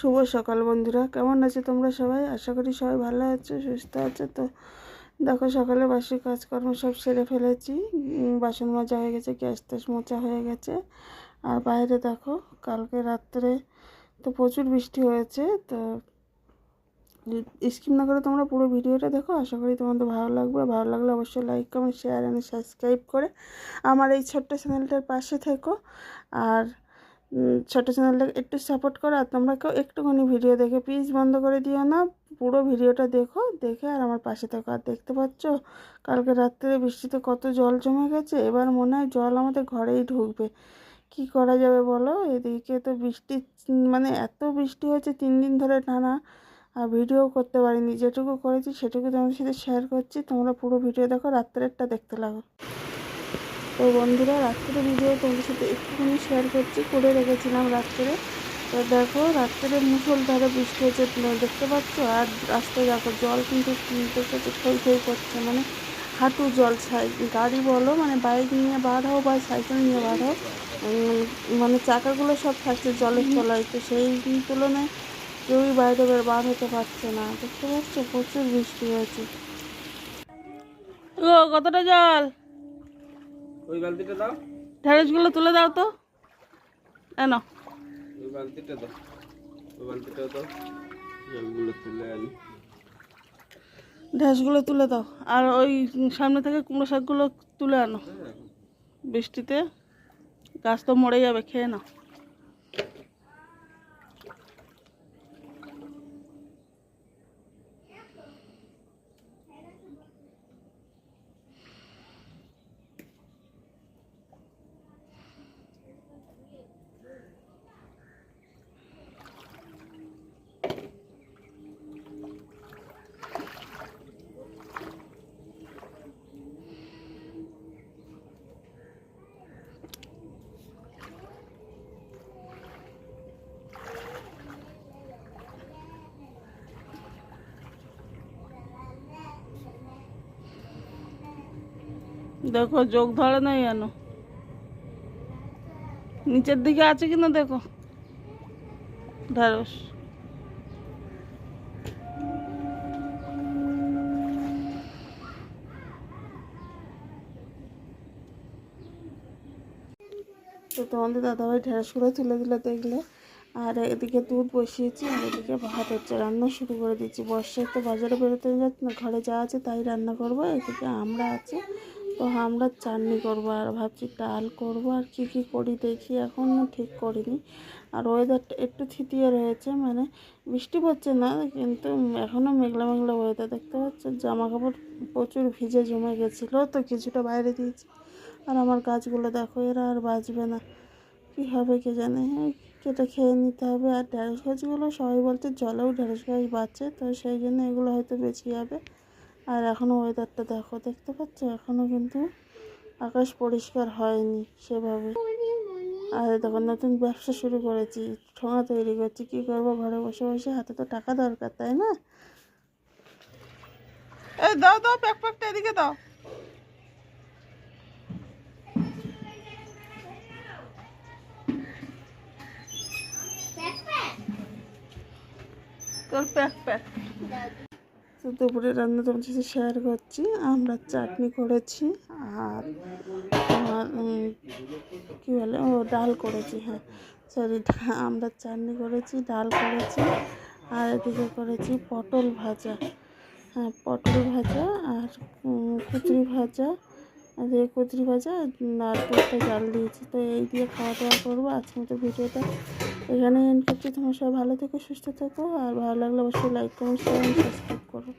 শুভ সকাল বন্ধুরা। কেমন আছে তোমরা সবাই? আশা করি সবাই ভালো আছো, সুস্থ আছো। তো দেখো, সকালে বাসি কাজকর্ম সব সেরে ফেলেছি। বাসন মাজা হয়ে গেছে, গ্যাস ট্যাস মোচা হয়ে গেছে। আর বাইরে দেখো, কালকে রাত্রে তো প্রচুর বৃষ্টি হয়েছে। তো স্কিপ না করে তোমরা পুরো ভিডিওটা দেখো। আশা করি তোমাদের ভালো লাগবে। ভালো লাগলে অবশ্যই like comment share and subscribe করে আমার এই ছোট্ট চ্যানেলটার পাশে থেকো। আর ছোট চ্যানেলটাকে একটু সাপোর্ট করো আর তোমরা কেউ একটুখানি ভিডিও দেখে প্লিজ বন্ধ করে দিও না। পুরো ভিডিওটা দেখো, দেখে আর আমার পাশে থাকো। আর দেখতে পাচ্ছ, কালকে রাত্রে বৃষ্টিতে কত জল জমে গেছে, এবার মনে হয় জল আমাদের ঘরেই ঢুকবে। কি করা যাবে বলো? এদিকে তো বৃষ্টি মানে এত বৃষ্টি হয়েছে তিন দিন ধরে টানা, আর ভিডিও করতে পারিনি। যেটুকু করেছি সেটুকু তোমাদের সাথে শেয়ার করছি। তোমরা পুরো ভিডিও দেখো, রাত্রেরটা দেখতে লাগো। তো বন্ধুরা রাত্রে ভিডিও তোমাদের সাথে একটুখানি শেয়ার করছি, করে রেখেছিলাম রাত্রে। তো দেখো, রাত্রে মুসলধারে বৃষ্টি হচ্ছে দেখতে পাচ্ছ? আর রাস্তায় দেখো, জল কিন্তু দেখতে থই থই করছে মানে হাঁটু জল গাড়ি বলো মানে বাইক নিয়ে বার হও বা সাইকেল নিয়ে বার হও মানে চাকাগুলো সব থাকছে জলের তলায়, তো সেই তুলনায় কেউই বাইরে বের বার হতে পারছে না। দেখতে পাচ্ছ? প্রচুর বৃষ্টি হয়েছে। ও, কতটা জল? ওই বালতিটা দাও। ঢেঁড়সগুলো তুলে দাও তো। এনো ওই বালতিটা দাও। ওই বালতিটা দাও। জলগুলো তুলে আনি। ঢেঁড়সগুলো তুলে দাও। আর ওই সামনে থেকে কুমড়ো শাকগুলো তুলে আনো। বৃষ্টিতে। গাছ তো মরে যাবে খেয়ে নাও। দেখো, যোগ ধরে নাই এনো নিচের দিকে আছে কিনা দেখো। ঢেঁড়স। তো তোমাদের দাদাভাই ঢেঁড়সগুলো তুলে দিলে দেখলে। আর এদিকে দুধ বসিয়েছি, আর এদিকে ভাত হচ্ছে, রান্না শুরু করে দিচ্ছি। বর্ষায় তো বাজারে বেরোতে যাচ্ছে না, ঘরে যা আছে তাই রান্না করব, এদিকে আমরা আছে। তো আমরা চাটনি করব আর ভাবছি ডাল করব আর কি কি করি দেখি এখনও ঠিক করিনি। আর ওয়েদারটা একটু থিতিয়ে রয়েছে মানে বৃষ্টি পড়ছে না, কিন্তু এখনও মেঘলা মেঘলা ওয়েদার দেখতে পাচ্ছেন জামা কাপড় প্রচুর ভিজে জমে গেছিল, তো কিছুটা বাইরে দিয়েছি। আর আমার গাছগুলো দেখো, এরা আর বাঁচবে না। কী হবে কে জানে, কেটে খেয়ে নিতে হবে। আর ঢ্যাঁড়স গাছগুলো সবাই বলছে জলেও ঢ্যাঁড়স গাছ বাঁচে, তো সেই জন্য এগুলো হয়তো বেঁচে যাবে। আর এখনও ওয়েদারটা দেখো, দেখতে পাচ্ছ? এখনও কিন্তু আকাশ পরিষ্কার হয়নি সেভাবে। আর দেখো, নতুন ব্যবসা শুরু করেছি, ঠোঙা তৈরি করছি। কী করব? ঘরে বসে বসে হাতে তো টাকা দরকার, তাই না? এই দাও দাও প্যাক প্যাকটা এদিকে দাও। তোর প্যাক প্যাক তো দুপুরে রান্না তোমার সাথে শেয়ার করছি। আমরা চাটনি করেছি আর তোমার কী বলে, ও, ডাল করেছি হ্যাঁ। সরি আমরা চাটনি করেছি, ডাল করেছি আর এদিকে করেছি পটল ভাজা। হ্যাঁ পটল ভাজা আর কুচুরি ভাজা। এই কুচুরি ভাজা আর দুধটা জাল দিয়েছি। তো এই দিয়ে খাওয়া দাওয়া করব। আজকে মতো ভিডিওটা এখানে এন্ড করছি। তোমার সবাই ভালো থেকো, সুস্থ থেকো, আর ভালো লাগলে অবশ্যই লাইক কমেন্ট শেয়ার সাবস্ক্রাইব করো।